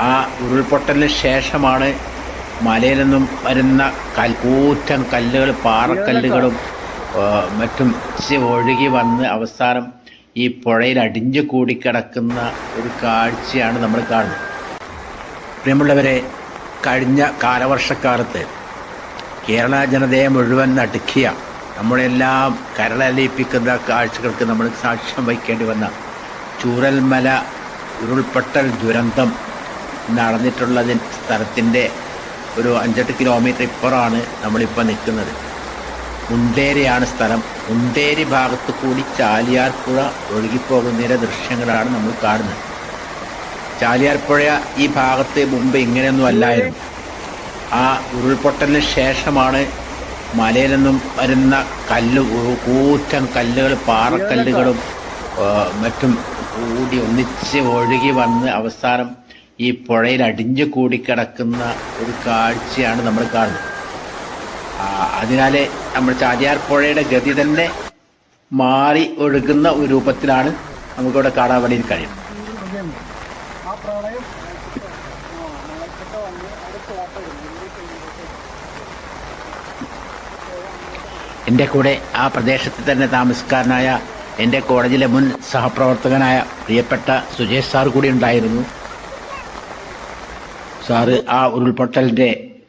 ആ ഉരുൾപൊട്ടലിന് ശേഷമാണ് മലയിൽ നിന്നും വരുന്ന കൽക്കൂറ്റം കല്ലുകൾ പാറക്കല്ലുകളും മറ്റും ഒഴുകി വന്ന് അവസാനം ഈ പുഴയിൽ അടിഞ്ഞു കൂടിക്കിടക്കുന്ന ഒരു കാഴ്ചയാണ് നമ്മൾ കാണുന്നത്. പ്രിയമുള്ളവരെ കഴിഞ്ഞ കാലവർഷക്കാലത്ത് കേരള ജനതയെ മുഴുവൻ നടുക്കിയ നമ്മളെല്ലാം കരളലിയിപ്പിക്കുന്ന കാഴ്ചകൾക്ക് നമ്മൾ സാക്ഷ്യം വഹിക്കേണ്ടി വന്ന ചൂരൽമല ഉരുൾപൊട്ടൽ ദുരന്തം നടന്നിട്ടുള്ളതിൻ സ്ഥലത്തിന്റെ ഒരു അഞ്ചെട്ട് കിലോമീറ്റർ ഇപ്പുറമാണ് നമ്മളിപ്പോൾ നിൽക്കുന്നത്. മുണ്ടേരിയാണ് സ്ഥലം. മുണ്ടേരി ഭാഗത്തു കൂടി ചാലിയാർപ്പുഴ ഒഴുകിപ്പോകുന്നതിന്റെ ദൃശ്യങ്ങളാണ് നമ്മൾ കാണുന്നത്. ചാലിയാർപ്പുഴ ഈ ഭാഗത്ത് മുമ്പ് ഇങ്ങനെയൊന്നും അല്ലായിരുന്നു. ആ ഉരുൾപൊട്ടലിന് ശേഷമാണ് മലയിൽ നിന്നും വരുന്ന കല്ല് കൂറ്റം കല്ലുകൾ പാറക്കല്ലുകളും മറ്റും കൂടി ഒന്നിച്ച് ഒഴുകി വന്ന് അവസാനം ഈ പുഴയിൽ അടിഞ്ഞു കൂടിക്കിടക്കുന്ന ഒരു കാഴ്ചയാണ് നമ്മൾ കാണുന്നത്. അതിനാൽ നമ്മൾ ചാലിയാർ പുഴയുടെ ഗതി തന്നെ മാറി ഒഴുകുന്ന ഒരു രൂപത്തിലാണ് നമുക്കിവിടെ കാണാൻ വേണ്ടി കഴിയും എന്റെ കൂടെ ആ പ്രദേശത്ത് തന്നെ താമസക്കാരനായ എന്റെ കോളേജിലെ മുൻ സഹപ്രവർത്തകനായ പ്രിയപ്പെട്ട സുജേഷ് സാർ കൂടി ഉണ്ടായിരുന്നു. സാറ് ആ ഉരുൾപൊട്ടലിന്റെ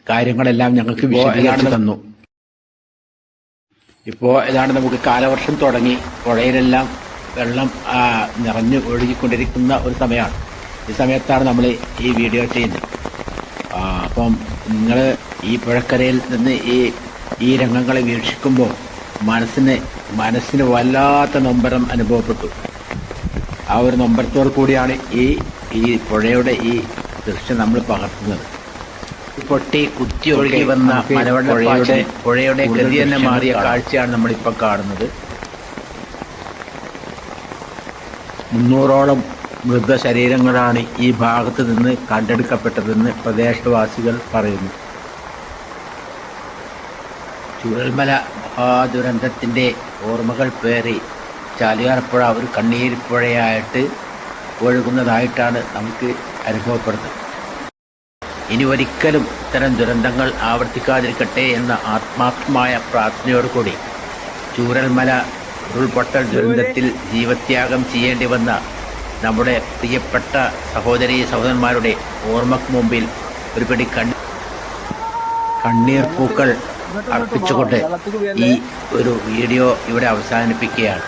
കാര്യങ്ങളെല്ലാം ഞങ്ങൾക്ക് വിശദീകരിച്ചു തന്നു. ഇപ്പോ ഏതാണ്ട് നമുക്ക് കാലവർഷം തുടങ്ങി പുഴയിലെല്ലാം വെള്ളം നിറഞ്ഞു ഒഴുകിക്കൊണ്ടിരിക്കുന്ന ഒരു സമയമാണ്. ഈ സമയത്താണ് നമ്മൾ ഈ വീഡിയോ ചെയ്യുന്നത്. അപ്പം നിങ്ങൾ ഈ പുഴക്കരയിൽ നിന്ന് ഈ ഈ രംഗങ്ങളെ വീക്ഷിക്കുമ്പോൾ മനസ്സിന് മനസ്സിന് വല്ലാത്ത നൊമ്പരം അനുഭവപ്പെട്ടു. ആ ഒരു നൊമ്പരത്തോടു കൂടിയാണ് ഈ ഈ പുഴയുടെ ഈ ദൃശ്യം നമ്മൾ പകർത്തുന്നത്. പൊട്ടി കുത്തി ഒഴുകി വന്ന മലവെള്ളയുടെ പുഴയുടെ ഗതി തന്നെ മാറിയ കാഴ്ചയാണ് നമ്മളിപ്പോൾ കാണുന്നത്. മുന്നൂറോളം മൃതശരീരങ്ങളാണ് ഈ ഭാഗത്ത് നിന്ന് കണ്ടെടുക്കപ്പെട്ടതെന്ന് പ്രദേശവാസികൾ പറയുന്നു. ചുഴൽമല മഹാദുരന്തത്തിന്റെ ഓർമ്മകൾ പേറി ചാലിയാർപ്പുഴ ഒരു കണ്ണീർപ്പുഴയായിട്ട് ഒഴുകുന്നതായിട്ടാണ് നമുക്ക് അനുഭവപ്പെടുന്നത്. ഇനി ഒരിക്കലും ഇത്തരം ദുരന്തങ്ങൾ ആവർത്തിക്കാതിരിക്കട്ടെ എന്ന ആത്മാർത്ഥമായ പ്രാർത്ഥനയോടുകൂടി ചൂരൽമല ഉരുൾപൊട്ടൽ ദുരന്തത്തിൽ ജീവത്യാഗം ചെയ്യേണ്ടി വന്ന നമ്മുടെ പ്രിയപ്പെട്ട സഹോദരി സഹോദരന്മാരുടെ ഓർമ്മക്ക് മുമ്പിൽ ഒരു പിടി കണ്ണ കണ്ണീർ പൂക്കൾ അർപ്പിച്ചുകൊണ്ട് ഈ ഒരു വീഡിയോ ഇവിടെ അവസാനിപ്പിക്കുകയാണ്.